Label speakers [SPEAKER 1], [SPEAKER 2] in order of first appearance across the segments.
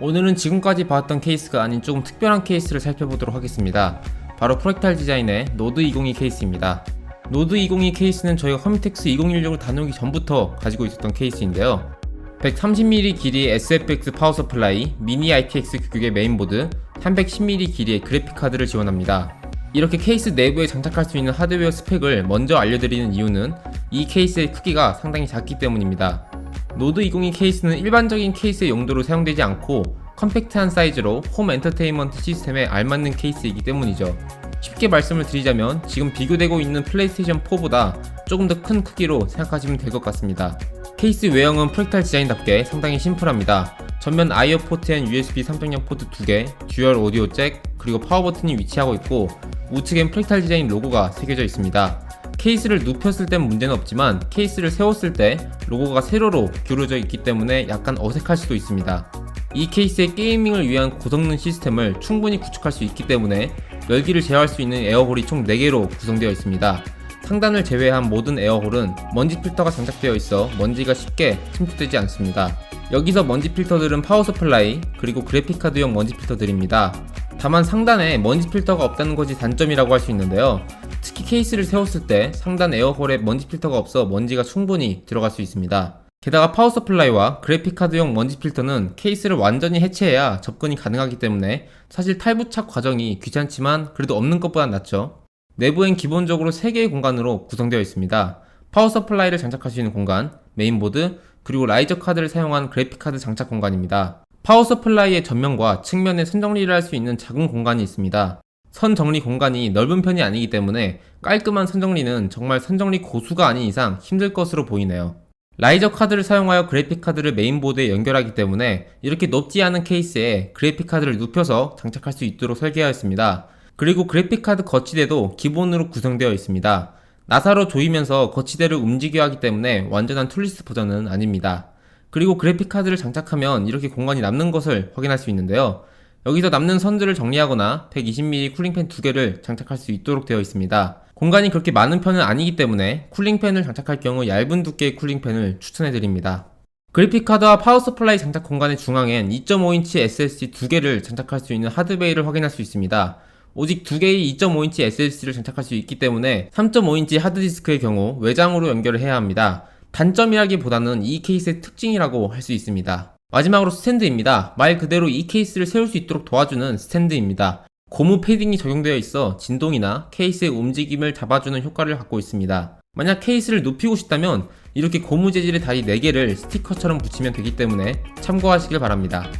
[SPEAKER 1] 오늘은 지금까지 봐왔던 케이스가 아닌 조금 특별한 케이스를 살펴보도록 하겠습니다. 바로 프렉탈 디자인의 노드 202 케이스입니다. 노드 202 케이스는 저희가 컴텍스 2016을 다루기 전부터 가지고 있었던 케이스인데요. 130mm 길이의 SFX 파워 서플라이, 미니 IPX 규격의 메인보드, 310mm 길이의 그래픽카드를 지원합니다. 이렇게 케이스 내부에 장착할 수 있는 하드웨어 스펙을 먼저 알려드리는 이유는 이 케이스의 크기가 상당히 작기 때문입니다. 노드 202 케이스는 일반적인 케이스의 용도로 사용되지 않고 컴팩트한 사이즈로 홈 엔터테인먼트 시스템에 알맞는 케이스이기 때문이죠. 쉽게 말씀을 드리자면 지금 비교되고 있는 플레이스테이션 4보다 조금 더 큰 크기로 생각하시면 될 것 같습니다. 케이스 외형은 프랙탈 디자인답게 상당히 심플합니다. 전면 아이어 포트엔 USB 3.0 포트 2개, 듀얼 오디오 잭, 그리고 파워 버튼이 위치하고 있고 우측엔 프랙탈 디자인 로고가 새겨져 있습니다. 케이스를 눕혔을 땐 문제는 없지만 케이스를 세웠을 때 로고가 세로로 기울어져 있기 때문에 약간 어색할 수도 있습니다. 이 케이스의 게이밍을 위한 고성능 시스템을 충분히 구축할 수 있기 때문에 열기를 제어할 수 있는 에어홀이 총 4개로 구성되어 있습니다. 상단을 제외한 모든 에어홀은 먼지 필터가 장착되어 있어 먼지가 쉽게 침투되지 않습니다. 여기서 먼지 필터들은 파워 서플라이 그리고 그래픽카드용 먼지 필터들입니다. 다만 상단에 먼지 필터가 없다는 것이 단점이라고 할 수 있는데요. 특히 케이스를 세웠을 때 상단 에어홀에 먼지 필터가 없어 먼지가 충분히 들어갈 수 있습니다. 게다가 파워 서플라이와 그래픽카드용 먼지 필터는 케이스를 완전히 해체해야 접근이 가능하기 때문에 사실 탈부착 과정이 귀찮지만 그래도 없는 것보단 낫죠. 내부엔 기본적으로 3개의 공간으로 구성되어 있습니다. 파워 서플라이를 장착할 수 있는 공간, 메인보드, 그리고 라이저 카드를 사용한 그래픽카드 장착 공간입니다. 파워 서플라이의 전면과 측면에 선 정리를 할 수 있는 작은 공간이 있습니다. 선 정리 공간이 넓은 편이 아니기 때문에 깔끔한 선 정리는 정말 선 정리 고수가 아닌 이상 힘들 것으로 보이네요. 라이저 카드를 사용하여 그래픽 카드를 메인보드에 연결하기 때문에 이렇게 높지 않은 케이스에 그래픽 카드를 눕혀서 장착할 수 있도록 설계하였습니다. 그리고 그래픽 카드 거치대도 기본으로 구성되어 있습니다. 나사로 조이면서 거치대를 움직여야 하기 때문에 완전한 툴리스트 버전은 아닙니다. 그리고 그래픽 카드를 장착하면 이렇게 공간이 남는 것을 확인할 수 있는데요. 여기서 남는 선들을 정리하거나 120mm 쿨링팬 두 개를 장착할 수 있도록 되어 있습니다. 공간이 그렇게 많은 편은 아니기 때문에 쿨링팬을 장착할 경우 얇은 두께의 쿨링팬을 추천해 드립니다. 그래픽카드와 파워 서플라이 장착 공간의 중앙엔 2.5인치 SSD 두 개를 장착할 수 있는 하드베이를 확인할 수 있습니다. 오직 두 개의 2.5인치 SSD를 장착할 수 있기 때문에 3.5인치 하드디스크의 경우 외장으로 연결을 해야 합니다. 단점이라기보다는 이 케이스의 특징이라고 할 수 있습니다. 마지막으로 스탠드입니다. 말 그대로 이 케이스를 세울 수 있도록 도와주는 스탠드입니다. 고무 패딩이 적용되어 있어 진동이나 케이스의 움직임을 잡아주는 효과를 갖고 있습니다. 만약 케이스를 눕히고 싶다면 이렇게 고무 재질의 다리 4개를 스티커처럼 붙이면 되기 때문에 참고하시길 바랍니다.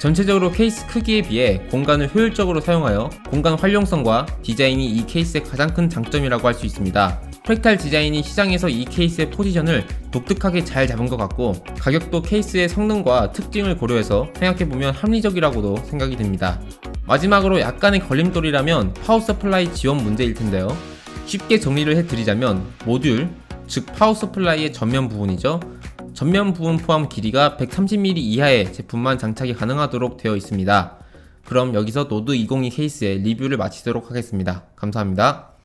[SPEAKER 1] 전체적으로 케이스 크기에 비해 공간을 효율적으로 사용하여 공간 활용성과 디자인이 이 케이스의 가장 큰 장점이라고 할 수 있습니다. 프랙탈 디자인이 시장에서 이 케이스의 포지션을 독특하게 잘 잡은 것 같고 가격도 케이스의 성능과 특징을 고려해서 생각해보면 합리적이라고도 생각이 듭니다. 마지막으로 약간의 걸림돌이라면 파워 서플라이 지원 문제일 텐데요. 쉽게 정리를 해드리자면 모듈, 즉 파워 서플라이의 전면 부분이죠. 전면 부분 포함 길이가 130mm 이하의 제품만 장착이 가능하도록 되어 있습니다. 그럼 여기서 노드 202 케이스의 리뷰를 마치도록 하겠습니다. 감사합니다.